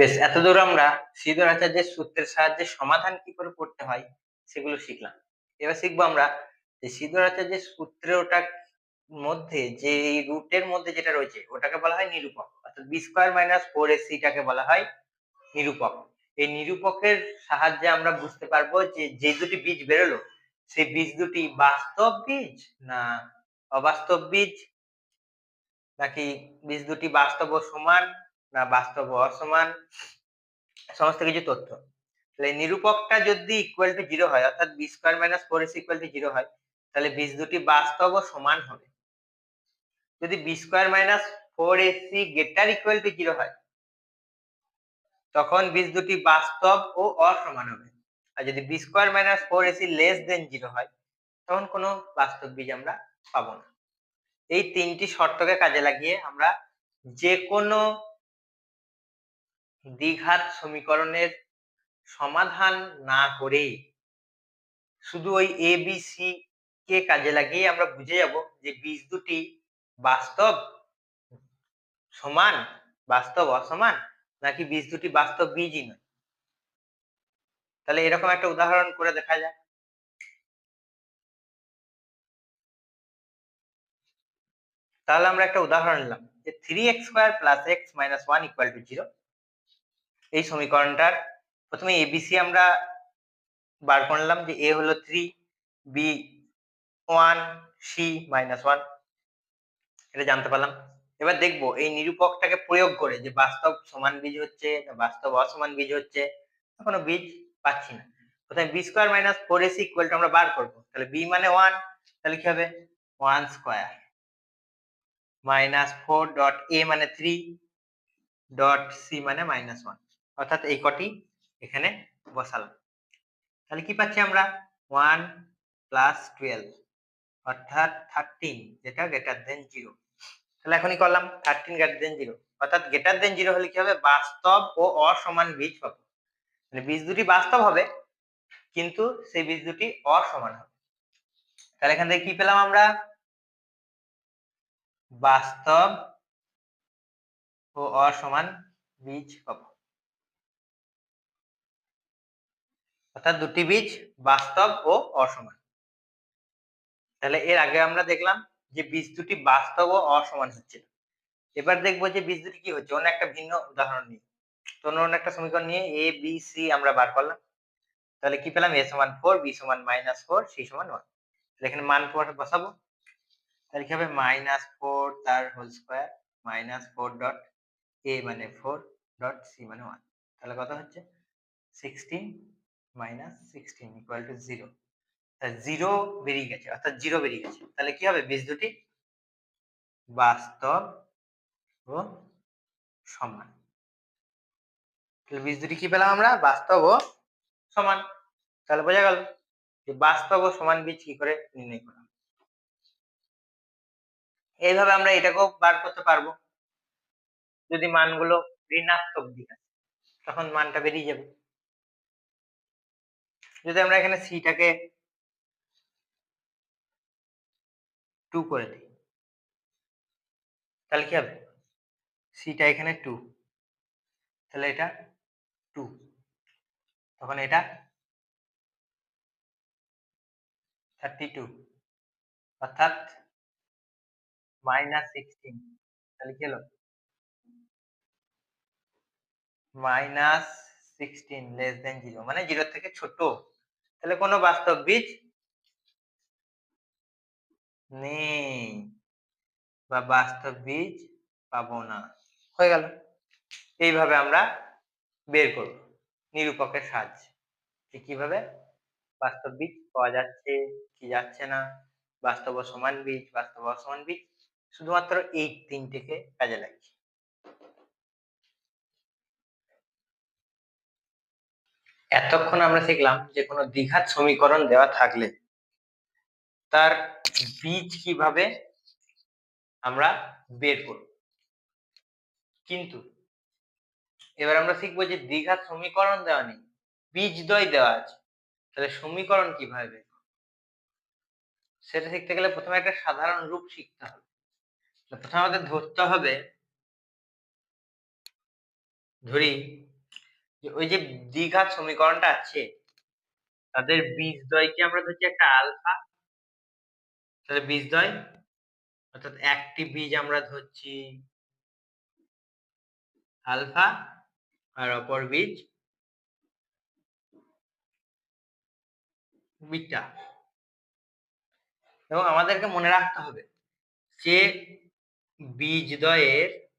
বেশ, এতদূর আমরা শ্রীধর আচার্যের সূত্রের সাহায্যে সমাধান কি করে করতে হয় সেগুলো শিখলাম। এবার শিখব আমরা যে শ্রীধর আচার্যের সূত্রটা মধ্যে যে এই রুটের মধ্যে যেটা রয়েছে, ওটাকে বলা হয় নিরূপক। অর্থাৎ বি স্কোয়ার মাইনাস ফোর এসিটাকে বলা হয় নিরূপক। এই নিরূপকের সাহায্যে আমরা বুঝতে পারব যে যে দুটি বীজ বেরোলো, সেই বীজ দুটি বাস্তব বীজ না অবাস্তব বীজ? নাকি বীজ দুটি বাস্তব ও সমান? না বাস্তব, অসমান, সমস্ত কিছু তথ্য। তাহলে নিরূপকটা যদি ইকুয়াল টু জিরো হয়, অর্থাৎ B square minus four AC equal to zero হয়, তাহলে বীজ দুটি বাস্তব ও সমান হবে। যদি B square minus four AC greater equal to zero হয়, তখন বীজ দুটি বাস্তব ও অসমান হবে। আর যদি B square minus four AC less than zero হয়, তখন কোনো বাস্তব বীজ আমরা পাবো না। এই তিনটি শর্তকে কাজে লাগিয়ে আমরা যে কোনো দ্বিঘাত সমীকরণের সমাধান না করে শুধু ওই এ বি সি কে কাজে লাগিয়ে আমরা বুঝে যাব যে বীজ দুটি বাস্তব সমান, বাস্তব অসমান, নাকি বীজ দুটি বাস্তব বীজই নয়? তাহলে এরকম একটা উদাহরণ করে দেখা যায় তাহলে আমরা একটা উদাহরণ নিলাম যে three x square plus x minus one equal to zero এই সমীকরণটার প্রথমে এবিসি আমরা বার করলাম যে এ হলো three b one c minus one এটা জানতে পারলাম। এবার দেখব এই নিরূপকটাকে প্রয়োগ করে যে বাস্তব সমান বীজ হচ্ছে না, বাস্তব অসমান বীজ হচ্ছে কোনো বীজ পাচ্ছি না। প্রথমে b square minus four a c equal to আমরা বার করব। তাহলে বি মানে ওয়ান তাহলে কি হবে? One square minus four dot a মানে থ্রি ডট সি মানে মাইনাস ওয়ান অর্থাৎ এই কটি এখানে বসালাম। তাহলে কি পাচ্ছি আমরা? ওয়ান প্লাস টুয়েলভ অর্থাৎ থার্টিন যেটা গ্রেটার দেন জিরো তাহলে এখনই করলাম থার্টিন গ্রেটার দেন জিরো অর্থাৎ গ্রেটার দেন জিরো হলে কি হবে? বাস্তব ও অসমান বীজ পাবো মানে বীজ দুটি বাস্তব হবে, কিন্তু সেই বীজ দুটি অসমান হবে। তাহলে এখান থেকে কি পেলাম আমরা? বাস্তব ও অসমান বীজ পাবো। অর্থাৎ দুটি বীজ বাস্তব ও অসমান। তাহলে এর আগে আমরা দেখলাম যে বীজ দুটি বাস্তব ও অসমান হচ্ছে। এবার দেখব যে বীজ দুটি কি হচ্ছে। অন্য একটা ভিন্ন উদাহরণ নিয়ে। তো অন্য একটা সমীকরণ নিয়ে এ বি সি আমরা বার করলাম। তাহলে কি পেলাম? এ সমান ফোর বি সমান মাইনাস ফোর সি সমান ওয়ান তাহলে এখানে মান বসাবো। তাহলে কি হবে? মাইনাস ফোর তার whole square minus four dot a মানে ফোর ডট সি মানে ওয়ান তাহলে কত হচ্ছে? Sixteen minus sixteen equal to zero zero বেরিয়ে গেছে, অর্থাৎ জিরো বেরিয়ে গেছে। তাহলে কি হবে? বীজ দুটি বাস্তব ও সমান। তাহলে বীজ দুটি কি পেলাম আমরা? বাস্তব ও সমান। তাহলে বোঝা গেল যে বাস্তব ও সমান বীজ কি করে নির্ণয় করা এইভাবে আমরা এটাকেও বার করতে পারব। যদি মানগুলো ঋণাত্মক দিক তখন মানটা বেরিয়ে যাবে। যদি আমরা এখানে সিটাকে টু করে দিই, তাহলে কি হবে? সিটা এখানে টু তাহলে এটা টু তখন এটা থার্টি টু অর্থাৎ মাইনাস সিক্সটিন তাহলে কি হলো? Minus sixteen less than zero মানে জিরো থেকে ছোট। তাহলে কোনো বাস্তব বীজ নেই বা বাস্তব বীজ পাবো না। হয়ে গেল। এইভাবে আমরা বের করব নিরূপকের সাহায্যে যে কীভাবে বাস্তব বীজ পাওয়া যাচ্ছে, কি যাচ্ছে না, বাস্তব সমান বীজ, বাস্তব অসমান বীজ, শুধুমাত্র এই তিনটিকে কাজে লাগছে এতক্ষণ আমরা শিখলাম যে কোনো দ্বিঘাত সমীকরণ দেওয়া থাকলে তার বীজ কীভাবে আমরা বের করব। কিন্তু এবার আমরা শিখব যে দ্বিঘাত সমীকরণ দেওয়া নেই বীজদ্বয় দেওয়া আছে। তাহলে সমীকরণ কীভাবে বের সেটা শিখতে গেলে প্রথমে একটা সাধারণ রূপ শিখতে হবে। প্রথমে আমাদের ধরতে হবে, ধরি ওই যে দ্বিঘাত সমীকরণটা আছে, তাদের বীজদ্বয়কে আমরা ধরছি একটা আলফা। তাহলে বীজদ্বয় অর্থাৎ একটি বীজ আমরা ধরছি আলফা আর অপর বীজ বিটা। এবং আমাদেরকে মনে রাখতে হবে যে বীজদ্বয়ের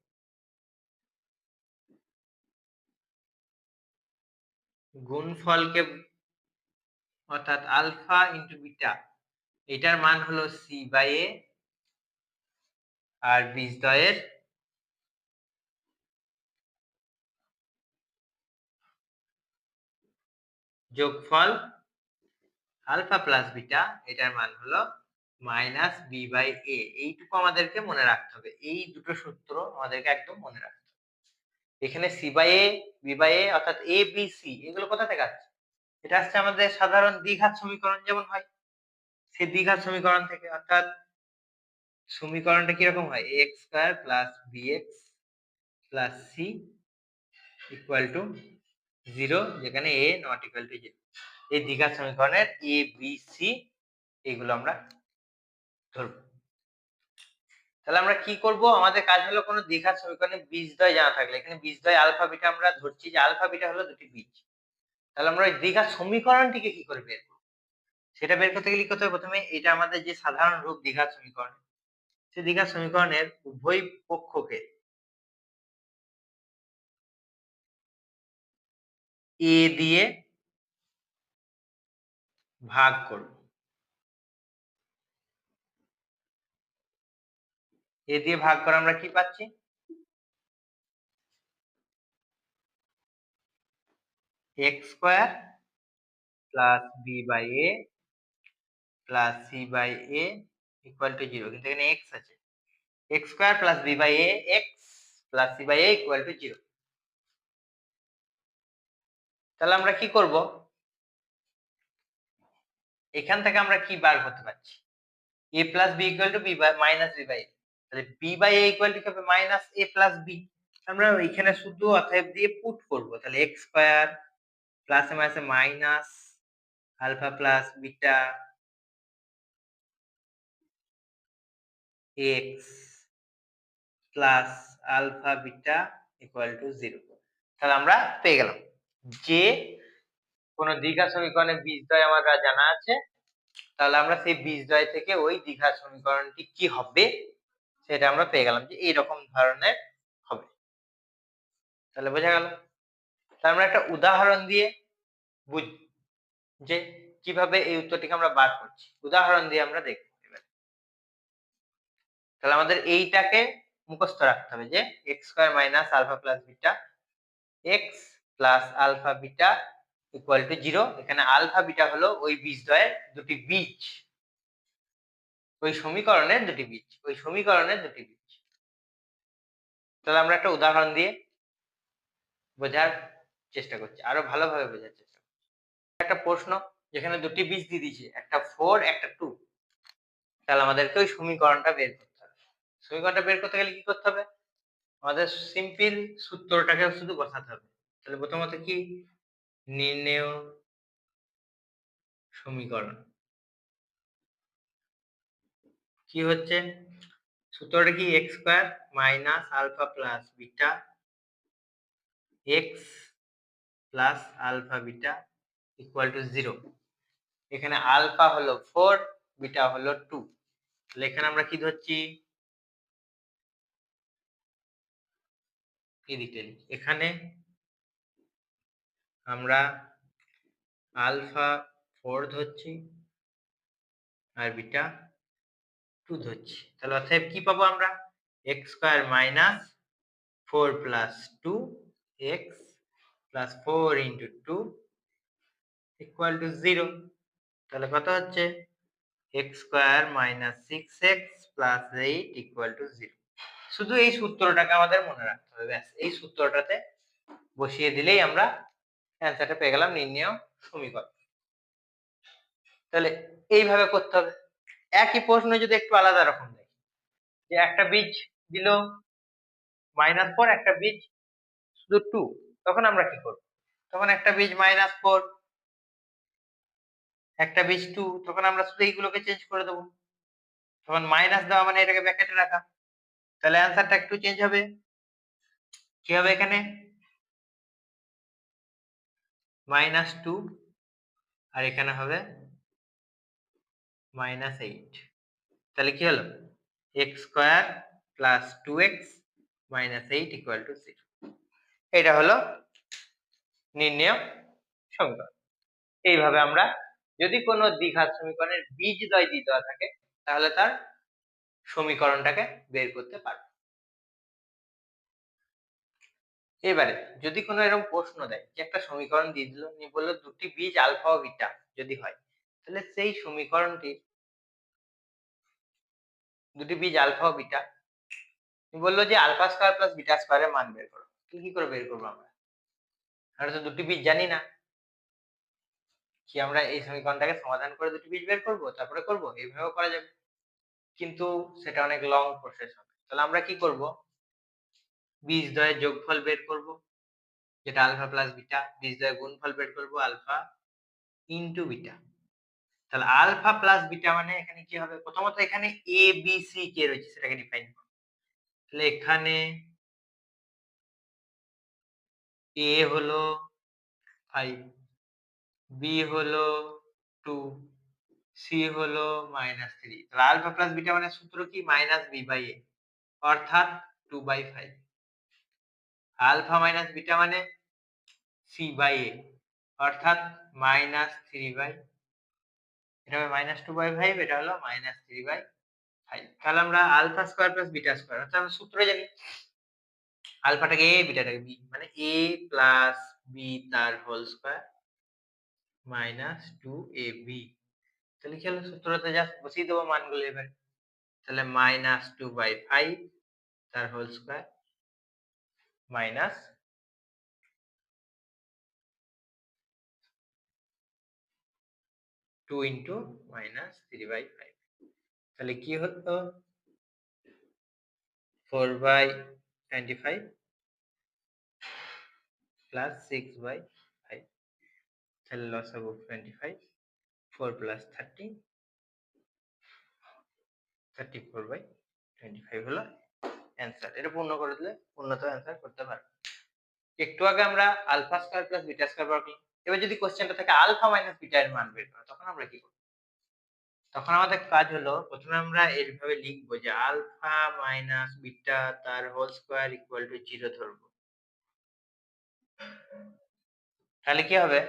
গুণফলকে অর্থাৎ আলফা ইন্টু বিটা, এটার মান হলো সি বাই এ আর বীজদ্বয়ের যোগফল আলফা প্লাস বিটা, এটার মান হলো মাইনাস বি বাই এ এইটুকু আমাদেরকে মনে রাখতে হবে। এই দুটো সূত্র আমাদেরকে একদম মনে রাখতে এখানে c by a b by a অর্থাৎ এ বি সি এগুলো কোথা থেকে আসছে? এটা আসছে আমাদের সাধারণ দ্বিঘাত সমীকরণ যেমন হয় সে দ্বিঘাত সমীকরণ থেকে অর্থাৎ সমীকরণটা কীরকম হয়? X square plus b x plus c equal to zero যেখানে a not equal to zero এই দ্বিঘাত সমীকরণের এ বি সি এগুলো আমরা ধরব। তাহলে আমরা কি করব? আমাদের কাজ হলো কোনো দ্বিঘাত সমীকরণে বীজদ্বয় জানা থাকলে। এখানে বীজদ্বয় আলফা বিটা আমরা ধরছি যে আলফা বিটা হলো দুটি বীজ। তাহলে আমরা ওই দ্বিঘাত সমীকরণটিকে কি করে বের করব? সেটা বের করতে গেলে করতে হবে? প্রথমে এটা আমাদের যে সাধারণ রূপ দ্বিঘাত সমীকরণ, সেই দ্বিঘাত সমীকরণের উভয় পক্ষকে এ দিয়ে ভাগ করব। এ দিয়ে ভাগ করে আমরা কি পাচ্ছি? X square plus b by a plus c by a equal to zero. কিন্তু এখানে এক্স আছে। X square plus b by a x plus c by a equal to zero. তাহলে আমরা কি করব? এখান থেকে আমরা কি বার করতে পারছি? A plus b equal to b by minus b by তাহলে b by a equal to হবে? মাইনাস এ প্লাস বি আমরা এখানে শুধু অতএব দিয়ে পুট করব। তাহলে এক্স স্কোয়ার প্লাস এ মাইনাসে minus alpha plus beta x plus alpha beta equal to zero তাহলে আমরা পেয়ে গেলাম। যে কোন দ্বিঘাত সমীকরণের বীজদ্বয় আমাদের জানা আছে। তাহলে আমরা সেই বীজদ্বয় থেকে ওই দ্বিঘাত সমীকরণটি কি হবে? সেটা আমরা পেয়ে গেলাম যে এইরকম ধরনের হবে। তাহলে বোঝা গেল। আমরা একটা উদাহরণ দিয়ে বুঝ যে কীভাবে এই উত্তরটিকে আমরা বার করছি। উদাহরণ দিয়ে আমরা দেখব তাহলে আমাদের এইটাকে মুখস্থ রাখতে হবে যে x square minus alpha plus beta x plus alpha beta equal to zero. এখানে আলফা বিটা হলো ওই বীজদ্বয়ের দুটি বীজ। ওই সমীকরণের দুটি বীজ, ওই সমীকরণের দুটি বীজ। তাহলে আমরা একটা উদাহরণ দিয়ে বোঝার চেষ্টা করছি, আরও ভালোভাবে বোঝার চেষ্টা করছি। একটা প্রশ্ন, যেখানে দুটি বীজ দিয়ে দিয়েছে, একটা ফোর একটা টু তাহলে আমাদেরকে ওই সমীকরণটা বের করতে হবে। সমীকরণটা বের করতে গেলে কি করতে হবে? আমাদের সিম্পল সূত্রটাকে শুধু বসাতে হবে। তাহলে প্রথমত কি? নির্ণেয় সমীকরণ। কি হচ্ছে? সূত্রটা কি x square minus alpha plus beta x plus alpha beta equal to zero এখানে আলফা হলো ফোর বিটা হলো টু তাহলে এখানে আমরা কি ধরছি? এখানে আমরা আলফা ফোর ধরছি আর বিটা টু ধরছি। তাহলে অর্থাৎ কি পাবো আমরা? X square minus four plus two x plus four into two equal to zero তাহলে কত হচ্ছে? X square minus six x plus eight equal to zero শুধু এই সূত্রটাকে আমাদের মনে রাখতে হবে, ব্যাস। এই সূত্রটাতে বসিয়ে দিলেই আমরা অ্যান্সারটা পেয়ে গেলাম নির্ণয় সমীকরণ। তাহলে এইভাবে করতে হবে। একই প্রশ্ন যদি একটু আলাদা রকম দেয় যে একটা বীজ দিল মাইনাস ফোর একটা বীজ শুধু টু তখন আমরা কি করব? তখন একটা বীজ মাইনাস ফোর একটা বীজ টু তখন আমরা শুধু এইগুলোকে চেঞ্জ করে দেবো। তখন মাইনাস দেওয়া মানে এটাকে ব্যাকেটে রাখা। তাহলে অ্যান্সারটা একটু চেঞ্জ হবে। কি হবে এখানে? মাইনাস টু আর এখানে হবে মাইনাস এইট তাহলে কি হলো? X square plus two x minus eight equal to zero এটা হলো নির্ণয় সমীকরণ এইভাবে আমরা যদি কোনো দ্বিঘাত সমীকরণের বীজদ্বয় দিয়ে দেওয়া থাকে, তাহলে তার সমীকরণটাকে বের করতে পারব। এবারে যদি কোনো এরকম প্রশ্ন দেয় যে একটা সমীকরণ দিয়ে দিল বলল দুটি বীজ আলফা ও বিটা যদি হয় তাহলে সেই সমীকরণটি দুটি বীজ আলফা ও বিটা। বলল যে আলফা স্কোয়ার প্লাস বিটা স্কোয়ারের মান বের করো। কি করে বের করব আমরা? আমরা তো দুটি বীজ জানি না। কি আমরা এই সমীকরণটাকে সমাধান করে দুটি বীজ বের করব? তারপরে করব? এইভাবেও করা যাবে। কিন্তু সেটা অনেক লং প্রসেস হবে। তাহলে আমরা কি করব? বীজ দ্বয়ের যোগফল বের করব, যেটা আলফা প্লাস বিটা। বীজ দ্বয়ের গুণফল বের করব আলফা ইনটু বিটা। তাহলে আলফা প্লাস বিটা মানে এখানে কি হবে? প্রথমত এখানে এ বি সি কে রয়েছে সেটাকে ডিফাইন করব তাহলে এখানে এ হলো ফাইভ বি হলো টু সি হলো মাইনাস থ্রি তাহলে আলফা প্লাস বিটা মানে সূত্র কি? মাইনাস বি বাই এ অর্থাৎ two by five alpha minus beta মানে সি বাই এ অর্থাৎ মাইনাস থ্রি বাই এটা হবে মাইনাস টু বাই ফাইভ এটা হলো মাইনাস থ্রি বাই ফাইভ তাহলে আমরা alpha square plus beta square অর্থাৎ আমরা সূত্র জানি আলফাটাকে এ বিটাটাকে বি মানে এ প্লাস বি তার whole square minus two a b তাহলে কি হলো? সূত্রতে জাস্ট বসিয়ে দেবো মানগুলো এবার। তাহলে মাইনাস টু বাই ফাইভ তার whole square minus two into minus three by five তাহলে কি হতো? Four by twenty five plus six by five তাহলে লস হব twenty five four plus thirty thirty four by twenty five হলো answer এটা পূর্ণ করে দিলে পূর্ণত অ্যান্সার করতে পারবে। একটু আগে আমরা alpha square plus beta square বার করলাম। এবার যদি কোশ্চেনটা থাকে আলফা মাইনাস বিটা এর মান বের করা, তখন আমরা কি করব? তখন আমাদের কাজ হলো প্রথমে আমরা এইভাবে লিখব যে আলফা মাইনাস বিটা তার whole square equal to zero ধরবো। তাহলে কি হবে?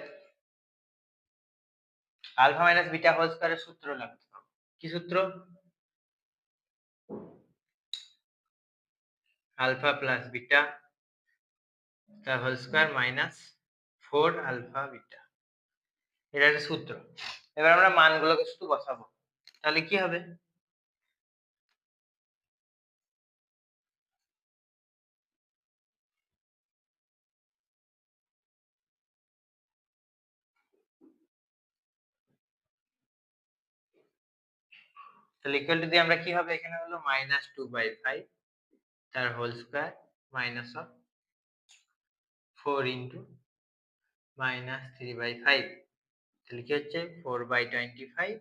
আলফা মাইনাস বিটা হোল স্কয়ারের সূত্র লাগতে হবে কি সূত্র? আলফা প্লাস বিটা তার whole square minus four alpha beta এটা একটা সূত্র। এবার আমরা মানগুলোকে শুধু বসাবো। তাহলে কি হবে? তাহলে ইকুয়াল দিয়ে আমরা কি হবে? এখানে হলো মাইনাস টু বাই ফাইভ তার whole square minus of four into minus three by five তাহলে কি হচ্ছে? Four by twenty five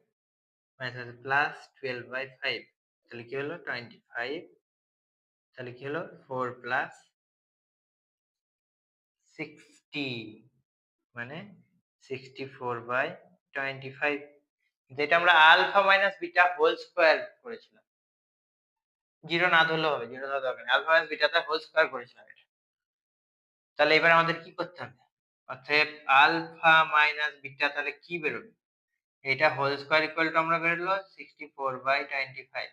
minus plus twelve by five তাহলে কি হলো? টোয়েন্টি ফাইভ তাহলে কি হলো? ফোর প্লাস সিক্সটি মানে sixty four by twenty five যেটা আমরা alpha minus beta whole square করেছিলাম। জিরো না ধরলেও হবে জিরো ধরা দরকার আলফা মাইনাস বিটাতে হোল স্কোয়ার করেছিলাম এটা। তাহলে এবার আমাদের কি করতে হবে? অর্থাৎ আলফা মাইনাস বিটা তাহলে কি বেরোবে? এটা হোল স্কোয়ার ইকুয়াল টু আমরা বেরোলো sixty four by twenty five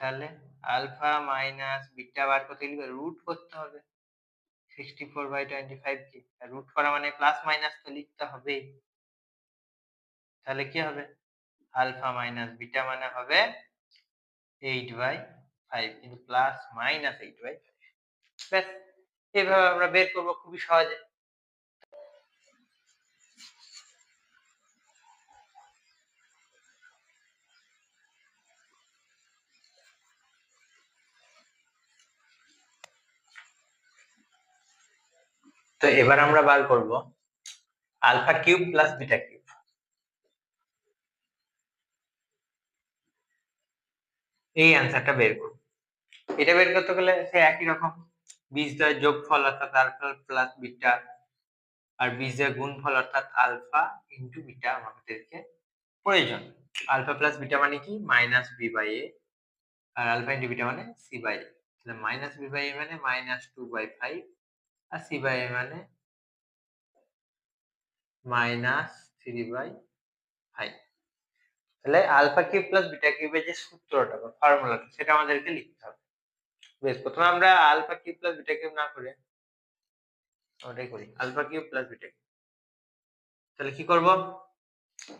তাহলে আলফা মাইনাস বিটা বার করতে গেলে রুট করতে হবে? Sixty four by twenty five K root করা মানে প্লাস মাইনাস তো লিখতে হবে। তাহলে কি হবে? আলফা মাইনাস বিটা মানে হবে এইট বাই ফাইভ কিন্তু plus minus eight by five ব্যাস, এভাবে আমরা বের করব খুবই সহজে। তো এবার আমরা বার করব alpha cube plus beta cube. এই অ্যান্সারটা বের করব। এটা বের করতে গেলে সে একই রকম। বীজদ্বয়ের যোগফল অর্থাৎ আলফা প্লাস বিটা আর বীজের গুণফল অর্থাৎ আলফা ইন্টু বিটা আমাদেরকে প্রয়োজন। আলফা প্লাস বিটা মানে কি? Minus b by a. R alpha into beta মানে সি বাই এ। তাহলে মাইনাস বি বাই এ মানে মাইনাস টু বাই ফাইভ। আর সি বাই মানে? Minus three by five. তাহলে আলফা কিউব প্লাস বিটা কিউবের যে সূত্রটা বা ফর্মুলাটা, সেটা আমাদেরকে লিখতে হবে। বেশ, প্রথমে আমরা alpha cube plus beta cube না করে ওটাই করি, আলফা কিউব প্লাস বিটা তাহলে কি করব?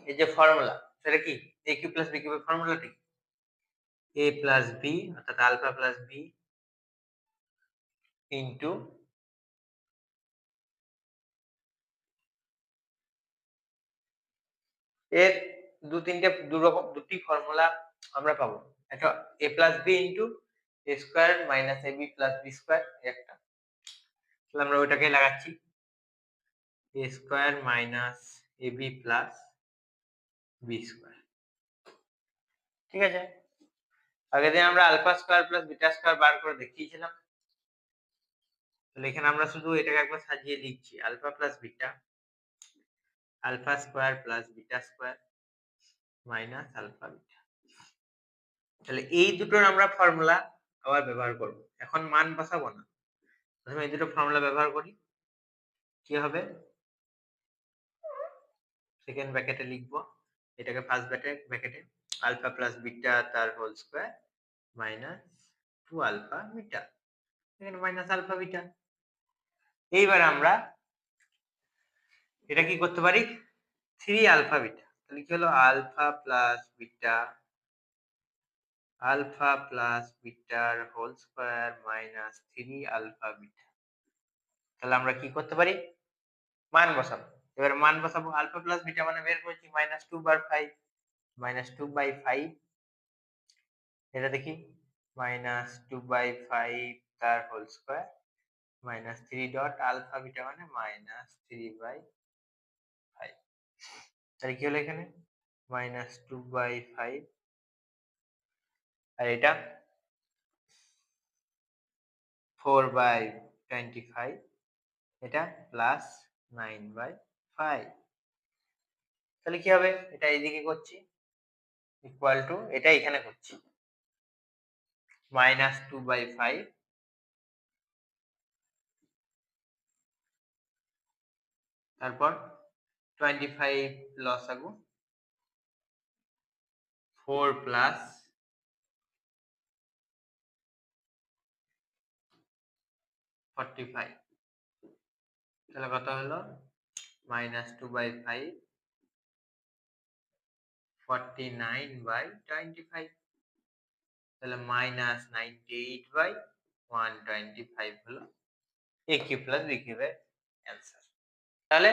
এই যে ফর্মুলা, সেটা কি? এ কিউব প্লাস বি কিউবের ফর্মুলাটা এ প্লাস বি, অর্থাৎ আলফা প্লাস বি ইন্টু এর দু তিনটে দু রকম, দুটি ফর্মুলা আমরা পাবো। একটা a plus b into a square minus a b plus b square একটা। তাহলে আমরা ওইটাকে লাগাচ্ছি। A square minus a b plus b square ঠিক আছে? আগের দিন আমরা alpha square plus beta square বার করে দেখিয়েছিলাম। তাহলে এখানে আমরা শুধু এটাকে একবার সাজিয়ে লিখছি alpha plus beta alpha square plus beta square minus alpha beta. তাহলে এই দুটোর আমরা ফর্মুলা আবার ব্যবহার করব। এখন মান বসাবো না। প্রথমে এই দুটো ফর্মুলা ব্যবহার করি। কি হবে? সেকেন্ড ব্র্যাকেটে লিখব। এটাকে ফার্স্ট ব্র্যাকেট ব্র্যাকেটে আলফা প্লাস বিটা তার whole square minus two alpha beta এখানে মাইনাস আলফা বিটা। এইবার আমরা এটা কি করতে পারি? থ্রি আলফা বিটা তাহলে কি হলো? Alpha plus beta alpha plus bitter whole square minus three alpha beta তাহলে আমরা কি করতে পারি? মান বসাবো। এবার মান বসাবো। আলফা প্লাস বিটা মানে বের করেছি minus two bar five minus two by five এটা দেখি। মাইনাস টু বাই ফাইভ তার whole square minus three dot alpha beta মানে মাইনাস থ্রি বাই তাহলে কি হলো এখানে? মাইনাস টু বাই ফাইভ আর এটা? ফোর বাই টোয়েন্টি ফাইভ এটা প্লাস নাইন বাই ফাইভ তাহলে কি হবে? এটা এইদিকে করছি। ইকুয়াল টু এটা এখানে করছি। মাইনাস টু বাই ফাইভ তারপর? টোয়েন্টি ফাইভ লসাগু ফোর প্লাস ফর্টি ফাইভ তাহলে কত হলো? Minus two by five forty nine by twenty five তাহলে minus ninety eight by one twenty five হলো এ কিউ প্লাস বি কিউবের অ্যান্সার তাহলে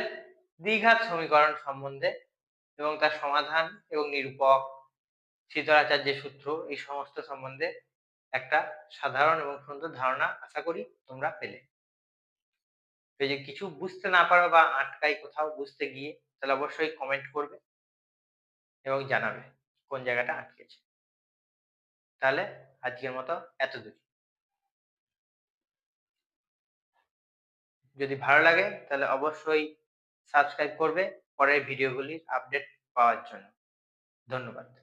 দ্বিঘাত সমীকরণ সম্বন্ধে এবং তার সমাধান এবং নিরূপক শীতলাচার্যের সূত্র এই সমস্ত সম্বন্ধে একটা সাধারণ এবং সুন্দর ধারণা আশা করি তোমরা পেলে। যদি কিছু বুঝতে না পারো বা আটকাই কোথাও বুঝতে গিয়ে তাহলে অবশ্যই কমেন্ট করবে এবং জানাবে কোন জায়গাটা আটকেছে। তাহলে আজকের মতো এতদূর যদি ভালো লাগে তাহলে অবশ্যই সাবস্ক্রাইব করবে পরের ভিডিওগুলির আপডেট পাওয়ার জন্য। ধন্যবাদ।